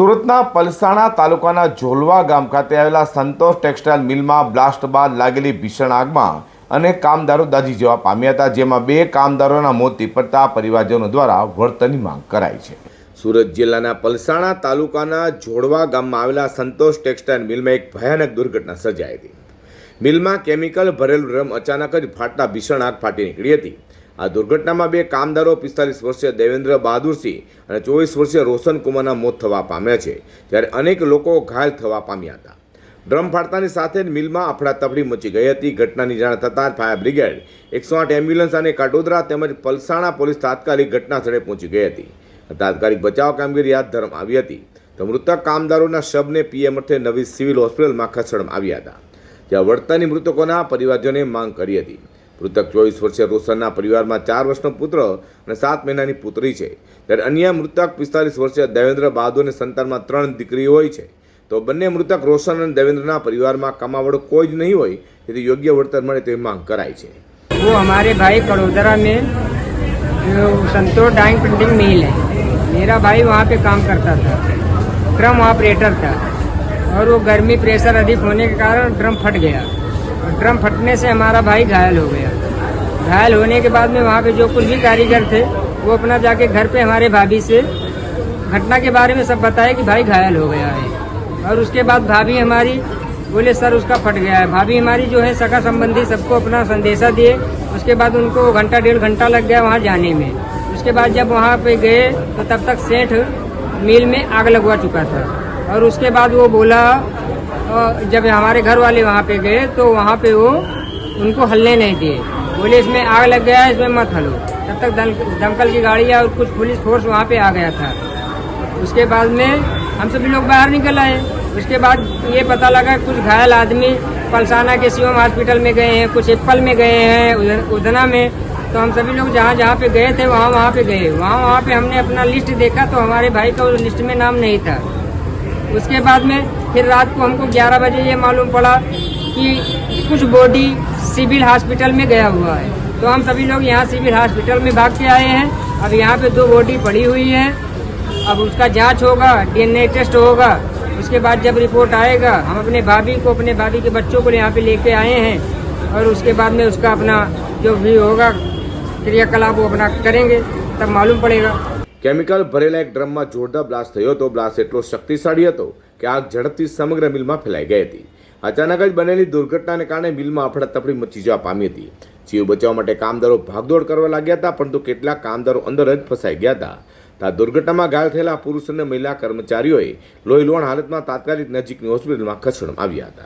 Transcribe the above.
સુરતના પલસાણા તાલુકાના ઝોલવા ગામ ખાતે આવેલા સંતોષ ટેક્સટાઇલ મિલમાં બ્લાસ્ટ બાદ લાગેલી ભીષણ આગમાં અનેક કામદારો દાજી જવા પામ્યા હતા, જેમાં બે કામદારોના મોત નીપજતા પરિવારજનો દ્વારા વળતરની માંગ કરાઈ છે. સુરત જિલ્લાના પલસાણા તાલુકાના જોડવા ગામમાં આવેલા સંતોષ ટેક્સટાઇલ મિલમાં એક ભયાનક દુર્ઘટના સર્જાઈ હતી. મિલમાં કેમિકલ ભરેલું ડ્રમ અચાનક જ ફાટતા ભીષણ આગ ફાટી નીકળી હતી. આ દુર્ઘટનામાં બે કામદારો પિસ્તાલીસ વર્ષીય દેવેન્દ્ર બહાદુરસિંહ અને ચોવીસ વર્ષીય રોશન કુમારના મોત થવા પામ્યા છે, જ્યારે અનેક લોકો ઘાયલ થવા પામ્યા હતા. ડ્રમ ફાટતાની સાથે જ મિલમાં અફડાતફડી મચી ગઈ હતી. ઘટનાની જાણ થતાં જ ફાયર બ્રિગેડ એકસો આઠ એમ્બ્યુલન્સ અને કાટોદરા તેમજ પલસાણા પોલીસ તાત્કાલિક ઘટના સ્થળે પહોંચી ગઈ હતી. તાત્કાલિક બચાવ કામગીરી હાથ ધરવામાં આવી હતી. તો મૃતક કામદારોના શબને પીએમ અર્થે નવી સિવિલ હોસ્પિટલમાં ખસેડવામાં આવ્યા હતા. જ્યાં વળતાની મૃતકોના પરિવારજોને માંગ કરી હતી. મૃતક ચોવીસ વર્ષીય રોશનના પરિવારમાં ચાર વર્ષનો પુત્ર અને સાત મહિનાની પુત્રી છે જ્યારે અન્ય મૃતક પિસ્તાલીસ વર્ષીય દેવેન્દ્ર બહાદુરની સંતાનમાં ત્રણ દીકરી હોય છે તો બંને મૃતક રોશન અને દેવેન્દ્રના પરિવારમાં કમાવડો કોઈ જ નહીં હોય તેથી યોગ્ય વળતર મળે તેવી માંગ કરાઈ છે वो हमारे भाई कड़ोदरा में जो संतोष डाइंग प्रिंटिंग मिल है मेरा भाई वहाँ पे काम करता था ड्रम ऑपरेटर था और वो गर्मी प्रेशर अधिक होने के कारण ड्रम फट गया और ड्रम फटने से हमारा भाई घायल हो गया। घायल होने के बाद में वहाँ पे जो कुछ भी कारीगर थे, वो अपना जाके घर पे हमारे भाभी से घटना के बारे में सब बताया कि भाई घायल हो गया है। और उसके बाद भाभी हमारी, बोले, सर, उसका फट गया है। भाभी हमारी जो है सगा संबंधी सबको अपना संदेशा दिए। उसके बाद उनको घंटा, डेढ़ घंटा लग गया वहाँ जाने में। उसके बाद जब वहाँ पे गए तो तब तक सेठ मिल में आग लगवा चुका था। और उसके बाद वो बोला जब हमारे घर वाले वहाँ पे गए तो वहाँ पे वो उनको हलने नहीं दिए। बोले, इसमें आग लग गया है, इसमें मत हलो। तब तक दमकल की गाड़ी और कुछ पुलिस फोर्स वहाँ पे आ गया था। उसके बाद में हम सभी लोग बाहर निकल आए। उसके बाद ये पता लगा, कुछ घायल आदमी पलसाना के शिवम हॉस्पिटल में गए हैं, कुछ एप्पल में गए हैं उधना में। तो हम सभी लोग जहाँ जहाँ पे गए थे, वहाँ वहाँ पे गए। वहाँ वहाँ पे हमने अपना लिस्ट देखा तो हमारे भाई का उस लिस्ट में नाम नहीं था। उसके बाद में फिर रात को हमको 11 बजे ये मालूम पड़ा कि कुछ बॉडी सिविल हॉस्पिटल में गया हुआ है। तो हम सभी लोग यहाँ सिविल हॉस्पिटल में भाग के आए हैं। अब यहाँ पे दो बॉडी पड़ी हुई है। अब उसका जाँच होगा डीएनए टेस्ट होगा। उसके बाद जब रिपोर्ट आएगा, हम अपने भाभी को, अपने भाभी के बच्चों को यहाँ पे लेके आए हैं। और उसके बाद में उसका अपना जो भी होगा क्रियाकलाप वो अपना करेंगे, तब मालूम पड़ेगा। કેમિકલ ભરેલા એક ડ્રમમાં જોરદાર બ્લાસ્ટ થયો હતો. બ્લાસ્ટ એટલો શક્તિશાળી હતો કે આગ ઝડપથી સમગ્ર મિલમાં ફેલાઈ ગઈ હતી. અચાનક જ બનેલી દુર્ઘટનાને કારણે મિલમાં અફડાતફડી મચી જવા પામી હતી. જીવ બચાવવા માટે કામદારો ભાગદોડ કરવા લાગ્યા હતા, પરંતુ કેટલાક કામદારો અંદર જ ફસાઈ ગયા હતા. આ દુર્ઘટનામાં ઘાયલ થયેલા પુરુષ અને મહિલા કર્મચારીઓએ લોહી લોહણ હાલતમાં તાત્કાલિક નજીકની હોસ્પિટલમાં ખસેડવામાં આવ્યા હતા.